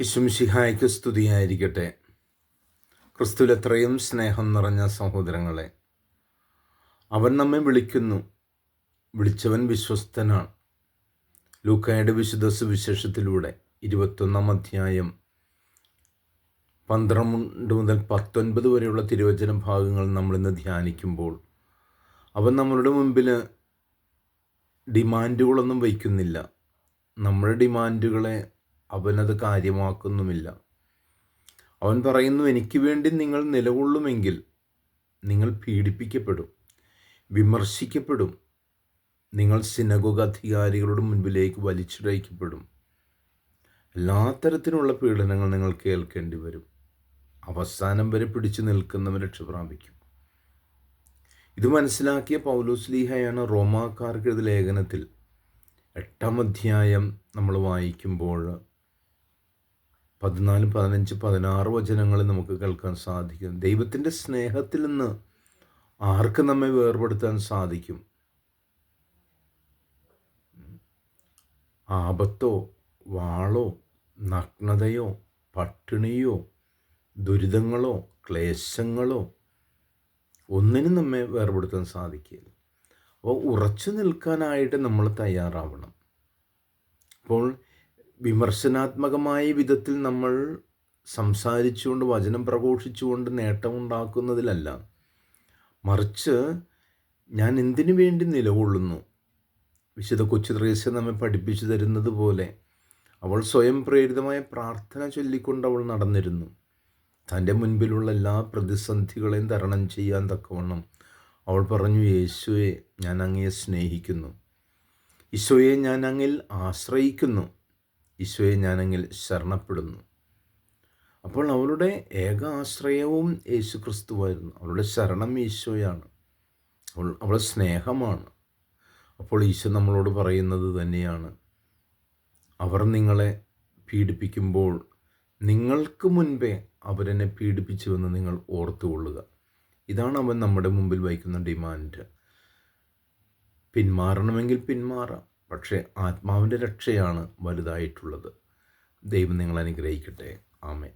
ഇശുംഷിഹായ്ക്ക് സ്തുതിയായിരിക്കട്ടെ. ക്രിസ്തുവിൽ എത്രയും സ്നേഹം നിറഞ്ഞ സഹോദരങ്ങളെ അവൻ നമ്മെ വിളിക്കുന്നു. വിളിച്ചവൻ വിശ്വസ്തനാണ്. ലൂക്കായുടെ വിശുദ്ധ സുവിശേഷത്തിലൂടെ ഇരുപത്തൊന്നാം അധ്യായം പന്ത്രണ്ട് മുതൽ പത്തൊൻപത് വരെയുള്ള തിരുവചന ഭാഗങ്ങൾ നമ്മളിന്ന് ധ്യാനിക്കുമ്പോൾ അവൻ നമ്മളുടെ മുമ്പിൽ ഡിമാൻഡുകളൊന്നും വയ്ക്കുന്നില്ല. നമ്മുടെ ഡിമാൻഡുകളെ അവനത് കാര്യമാക്കുന്നുമില്ല. അവൻ പറയുന്നു എനിക്ക് വേണ്ടി നിങ്ങൾ നിലകൊള്ളുമെങ്കിൽ നിങ്ങൾ പീഡിപ്പിക്കപ്പെടും വിമർശിക്കപ്പെടും നിങ്ങൾ സിനഗോഗ അധികാരികളുടെ മുൻപിലേക്ക് വലിച്ചിഴയ്ക്കപ്പെടും. എല്ലാ തരത്തിലുള്ള പീഡനങ്ങൾ നിങ്ങൾ കേൾക്കേണ്ടി വരും. അവസാനം വരെ പിടിച്ചു നിൽക്കുന്നവൻ രക്ഷ പ്രാപിക്കും. ഇത് മനസ്സിലാക്കിയ പൗലോസ്ലീഹയാണ് റോമാക്കാർക്ക് എഴുതിയ ലേഖനത്തിൽ എട്ടാം അധ്യായം നമ്മൾ വായിക്കുമ്പോൾ പതിനാല് പതിനഞ്ച് പതിനാറ് വചനങ്ങൾ നമുക്ക് കേൾക്കാൻ സാധിക്കും. ദൈവത്തിന്റെ സ്നേഹത്തിൽ നിന്ന് ആർക്ക് നമ്മെ വേർപെടുത്താൻ സാധിക്കും? ആപത്തോ വാളോ നഗ്നതയോ പട്ടിണിയോ ദുരിതങ്ങളോ ക്ലേശങ്ങളോ ഒന്നിനും നമ്മെ വേർപെടുത്താൻ സാധിക്കില്ല. അപ്പോൾ ഉറച്ചു നിൽക്കാനായിട്ട് നമ്മൾ തയ്യാറാവണം. അപ്പോൾ വിമർശനാത്മകമായ വിധത്തിൽ നമ്മൾ സംസാരിച്ചുകൊണ്ട് വചനം പ്രഘോഷിച്ചുകൊണ്ട് നേട്ടമുണ്ടാക്കുന്നതിലല്ല. മറിച്ച് ഞാൻ എന്തിനു വേണ്ടി നിലകൊള്ളുന്നു? വിശുദ്ധ കൊച്ചു ത്രേസ്യ നമ്മെ പഠിപ്പിച്ചു തരുന്നത് പോലെ അവൾ സ്വയം പ്രേരിതമായ പ്രാർത്ഥന ചൊല്ലിക്കൊണ്ട് അവൾ നടന്നിരുന്നു. തന്റെ മുൻപിലുള്ള എല്ലാ പ്രതിസന്ധികളെയും തരണം ചെയ്യാൻ തക്കവണ്ണം അവൾ പറഞ്ഞു യേശുവെ ഞാൻ അങ്ങയെ സ്നേഹിക്കുന്നു. ഈശോയെ ഞാൻ അങ്ങിൽ ആശ്രയിക്കുന്നു. ഈശോയെ ഞാനെങ്കിൽ ശരണപ്പെടുന്നു. അപ്പോൾ അവരുടെ ഏക ആശ്രയവും യേശു ക്രിസ്തുവായിരുന്നു അവളുടെ ശരണം ഈശോയാണ്. അവൾ അവൾ സ്നേഹമാണ്. അപ്പോൾ ഈശോ നമ്മളോട് പറയുന്നത് തന്നെയാണ്. അവർ നിങ്ങളെ പീഡിപ്പിക്കുമ്പോൾ നിങ്ങൾക്ക് മുൻപേ അവരെന്നെ പീഡിപ്പിച്ചുവെന്ന് നിങ്ങൾ ഓർത്തുകൊള്ളുക. ഇതാണ് അവൻ നമ്മുടെ മുമ്പിൽ വയ്ക്കുന്ന ഡിമാൻഡ്. പിന്മാറണമെങ്കിൽ പിന്മാറാം. പക്ഷേ ആത്മാവിന്റെ രക്ഷയാണ് വലുതായിട്ടുള്ളത്. ദൈവം നിങ്ങൾ അനുഗ്രഹിക്കട്ടെ. ആമേ